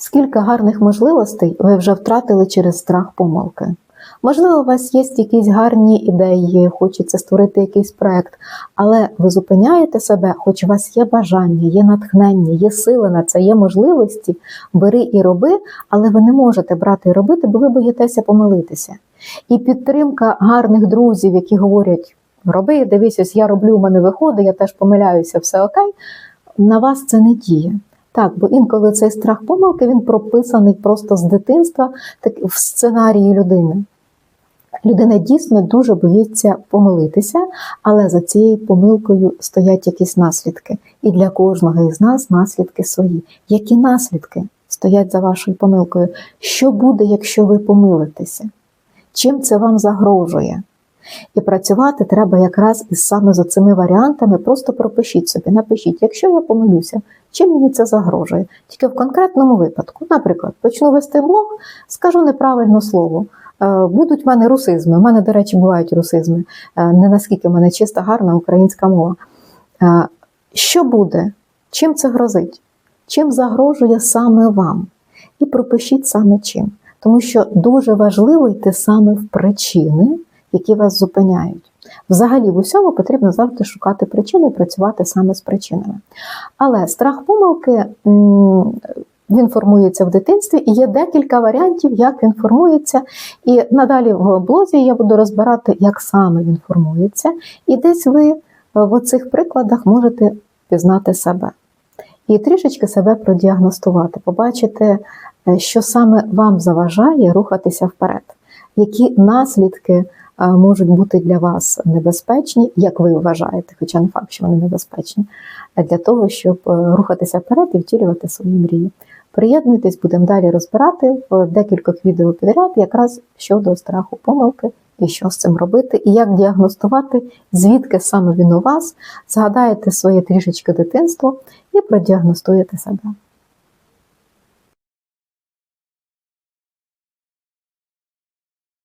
Скільки гарних можливостей ви вже втратили через страх помилки? Можливо, у вас є якісь гарні ідеї, хочеться створити якийсь проект, але ви зупиняєте себе, хоч у вас є бажання, є натхнення, є сили на це, є можливості, бери і роби, але ви не можете брати і робити, бо ви боїтеся помилитися. І підтримка гарних друзів, які говорять: роби, дивись, ось я роблю, у мене виходить, я теж помиляюся, все окей. На вас це не діє. Так, бо інколи цей страх помилки він прописаний просто з дитинства, так в сценарії людини. Людина дійсно дуже боїться помилитися, але за цією помилкою стоять якісь наслідки. І для кожного із нас наслідки свої. Які наслідки стоять за вашою помилкою? Що буде, якщо ви помилитеся? Чим це вам загрожує? І працювати треба якраз із саме за цими варіантами. Просто пропишіть собі, напишіть, якщо я помилюся, чим мені це загрожує? Тільки в конкретному випадку. Наприклад, почну вести блог, скажу неправильне слово. Е, Будуть в мене русизми. У мене, до речі, бувають русизми. Е, Не наскільки в мене чиста, гарна українська мова. Е, Що буде? Чим це грозить? Чим загрожує саме вам? І пропишіть саме чим. Тому що дуже важливо йти саме в причини, які вас зупиняють. Взагалі, в усьому потрібно завжди шукати причини і працювати саме з причинами. Але страх помилки він формується в дитинстві, і є декілька варіантів, як він формується. І надалі в блозі я буду розбирати, як саме він формується, і десь ви в оцих прикладах можете пізнати себе. І трішечки себе продіагностувати, побачити, е, що саме вам заважає рухатися вперед, які наслідки е, можуть бути для вас небезпечні, як ви вважаєте, хоча не факт, що вони небезпечні, для того, щоб е, рухатися вперед і втілювати свої мрії. Приєднуйтесь, будемо далі розбирати в декількох відео підряд, якраз щодо страху помилки і що з цим робити, і як діагностувати, звідки саме він у вас, згадаєте своє трішечки дитинство і продіагностуєте себе.